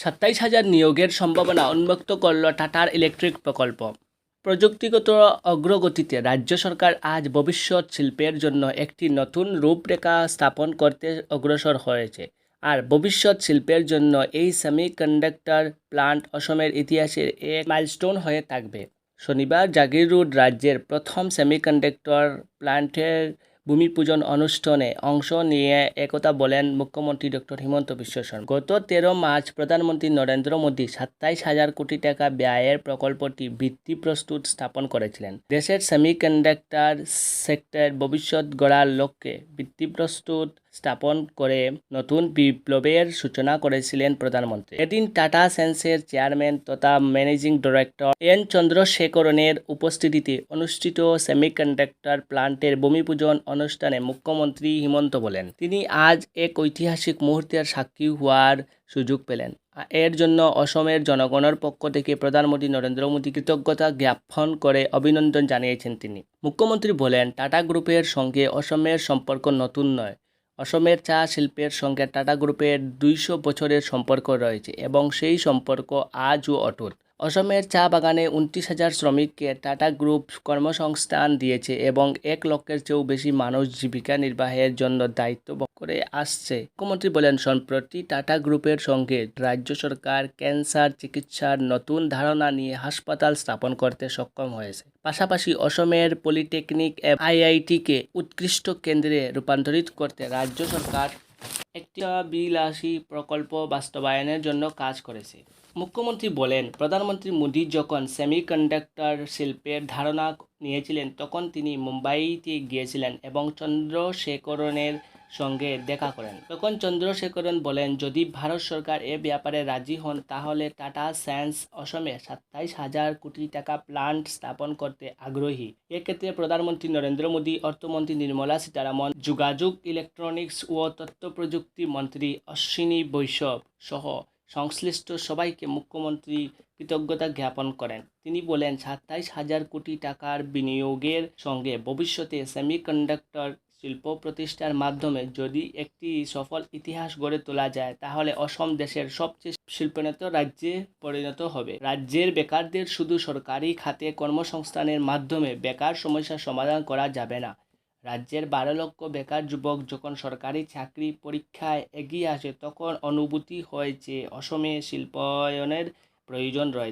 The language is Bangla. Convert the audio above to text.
সাতাইশ হাজার নিয়োগের সম্ভাবনা উন্মুক্ত করল টাটার ইলেকট্রিক প্রকল্প। প্রযুক্তিগত অগ্রগতিতে রাজ্য সরকার আজ ভবিষ্যৎ শিল্পের জন্য একটি নতুন রূপরেখা স্থাপন করতে অগ্রসর হয়েছে। আর ভবিষ্যৎ শিল্পের জন্য এই সেমিকন্ডাক্টর প্লান্ট অসমের ইতিহাসের এক মাইলস্টোন হয়ে থাকবে। শনিবার জাগির রোড রাজ্যের প্রথম সেমিকন্ডাক্টর প্লান্টের ভূমিপূজন অনুষ্ঠানে অংশ নিয়ে একথা বলেন মুখ্যমন্ত্রী ডক্টর হিমন্ত বিশ্ব শর্মা। গত তেরো মার্চ প্রধানমন্ত্রী নরেন্দ্র মোদী সাতাইশ হাজার কোটি টাকা ব্যয়ের প্রকল্পটি ভিত্তি প্রস্তুত স্থাপন করেছিলেন। দেশের সেমিকন্ডাক্টর সেক্টর ভবিষ্যৎ গড়ার লক্ষ্যে ভিত্তিপ্রস্তুত স্থাপন করে নতুন বিপ্লবের সূচনা করেছিলেন প্রধানমন্ত্রী। এদিন টাটা সেন্সের চেয়ারম্যান তথা ম্যানেজিং ডিরেক্টর এন চন্দ্রশেখরনের উপস্থিতিতে অনুষ্ঠিত সেমিকন্ডাক্টর প্লান্টের ভূমিপূজন অনুষ্ঠানে মুখ্যমন্ত্রী হিমন্ত বলেন। তিনি আজ এক ঐতিহাসিক মুহূর্তের সাক্ষী হওয়ার সুযোগ পেলেন। এর জন্য অসমের জনগণের পক্ষ থেকে প্রধানমন্ত্রী নরেন্দ্র মোদী কৃতজ্ঞতা জ্ঞাপন করে অভিনন্দন জানিয়েছেন তিনি। মুখ্যমন্ত্রী বলেন, টাটা গ্রুপের সঙ্গে অসমের সম্পর্ক নতুন নয়। অসমের চা শিল্পের সঙ্গে টাটা গ্রুপের দুইশো বছরের সম্পর্ক রয়েছে এবং সেই সম্পর্ক আজও অটুট। অসমের চা বাগানে উনত্রিশ হাজার শ্রমিককে টাটা গ্রুপ কর্মসংস্থান দিয়েছে এবং এক লক্ষের চেয়েও বেশি মানুষ জীবিকা নির্বাহের জন্য দায়িত্ব করে আসছে। মুখ্যমন্ত্রী বলেন, সম্প্রতি টাটা গ্রুপের সঙ্গে রাজ্য সরকার ক্যান্সার চিকিৎসার নতুন ধারণা নিয়ে হাসপাতাল স্থাপন করতে সক্ষম হয়েছে। পাশাপাশি অসমের পলিটেকনিক আইআইটিকে উৎকৃষ্ট কেন্দ্রে রূপান্তরিত করতে রাজ্য সরকার একটি বিলাসী প্রকল্প বাস্তবায়নের জন্য কাজ করেছে। মুখ্যমন্ত্রী বলেন, প্রধানমন্ত্রী মোদী যখন সেমিকন্ডাক্টর শিল্পের ধারণা নিয়েছিলেন, তখন তিনি মুম্বাইতে গিয়েছিলেন এবং চন্দ্রশেখরনের সঙ্গে দেখা করেন। তখন চন্দ্রশেখরন বলেন, যদি ভারত সরকার এ ব্যাপারে রাজি হন, তাহলে টাটা সায়েন্স অসমে সাতাইশ হাজার কোটি টাকা প্লান্ট স্থাপন করতে আগ্রহী। এক্ষেত্রে প্রধানমন্ত্রী নরেন্দ্র মোদী, অর্থমন্ত্রী নির্মলা সীতারামন, যোগাযোগ ইলেকট্রনিক্স ও তথ্য প্রযুক্তি মন্ত্রী অশ্বিনী বৈষ্ণব সহ সংশ্লিষ্ট সবাইকে মুখ্যমন্ত্রী কৃতজ্ঞতা জ্ঞাপন করেন। তিনি বলেন, সাতাইশ হাজার কোটি টাকার বিনিয়োগের সঙ্গে ভবিষ্যতে সেমিকন্ডাক্টর শিল্প প্রতিষ্ঠার মাধ্যমে যদি একটি সফল ইতিহাস গড়ে তোলা যায়, তাহলে অসম দেশের সবচেয়ে শিল্পোন্নত রাজ্যে পরিণত হবে। রাজ্যের বেকারদের শুধু সরকারি খাতে কর্মসংস্থানের মাধ্যমে বেকার সমস্যার সমাধান করা যাবে না। রাজ্যের বারো লক্ষ বেকার যুবক যখন সরকারি চাকরি পরীক্ষায় এগিয়ে আসে, তখন অনুভূতি হয় যে অসমে শিল্পায়নের প্রয়োজন রয়েছে।